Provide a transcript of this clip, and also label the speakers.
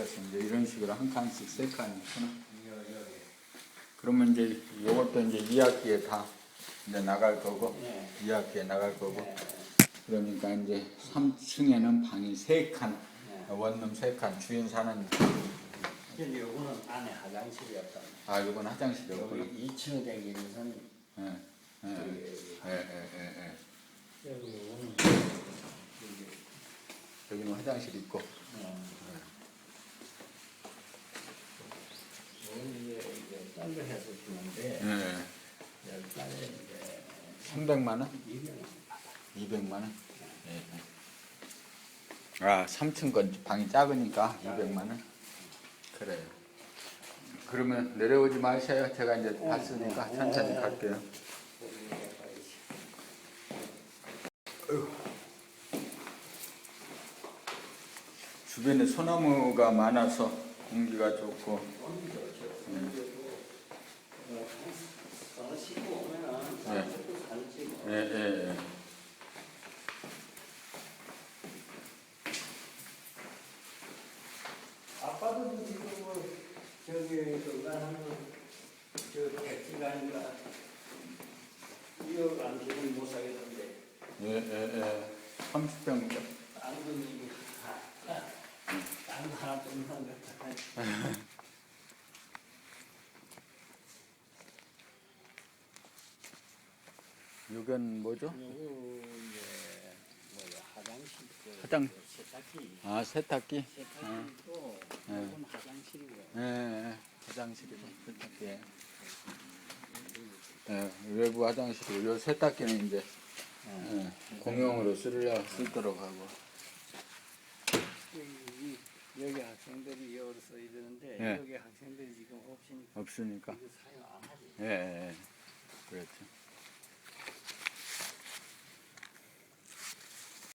Speaker 1: 그래서 이제 이런 식으로 한 칸씩 세 칸이구나. 그러면 이제 이것도 이제 2학기에 다 이제 나갈 거고
Speaker 2: 네.
Speaker 1: 2학기에 나갈 거고 그러니까 이제 3층에는 방이 세 칸,
Speaker 2: 네.
Speaker 1: 원룸 세 칸, 주인 사는
Speaker 2: 근데 요거는 안에 화장실이 없다.
Speaker 1: 아 이건 화장실이 없구나.
Speaker 2: 2층 되기는
Speaker 1: 예, 예, 예, 예, 예, 예.
Speaker 2: 여기 요거는 여기
Speaker 1: 여기는 화장실 있고.
Speaker 2: 어. 요거는 이제 이제 딴거 해서 주는데
Speaker 1: 예.
Speaker 2: 열 달에 이제
Speaker 1: 300만 원?
Speaker 2: 200원
Speaker 1: 200만 원? 예. 예. 아, 3층 건 방이 작으니까 200만 원? 그래요. 그러면 내려오지 마셔요. 제가 이제 봤으니까 천천히 갈게요. 주변에 소나무가 많아서 공기가 좋고 네. 예, 예, 예.
Speaker 2: 아빠도 지금 뭐 저기 중간하는 저 택지가 아닌가 이거 안 지금 못 사겠던데
Speaker 1: 예, 예, 예. 30평
Speaker 2: 딴거 이게 딴거 하나 좀 하는 것 같아
Speaker 1: 이건 뭐죠?
Speaker 2: 요거 이제 뭐야 화장실 그
Speaker 1: 화장-
Speaker 2: 세탁기
Speaker 1: 아, 세탁기?
Speaker 2: 세탁기도
Speaker 1: 네.
Speaker 2: 이건 화장실이고
Speaker 1: 예, 예. 화장실이고 세탁기. 예, 외부 화장실이고 요 세탁기는 이제 예, 공용으로 쓰려 쓰도록 하고.
Speaker 2: 여기, 여기 학생들이 써야 되는데
Speaker 1: 네.
Speaker 2: 여기 학생들이 지금 없으니까
Speaker 1: 없으니까.
Speaker 2: 이거 사용 안 하지
Speaker 1: 예, 예. 예. 그렇죠.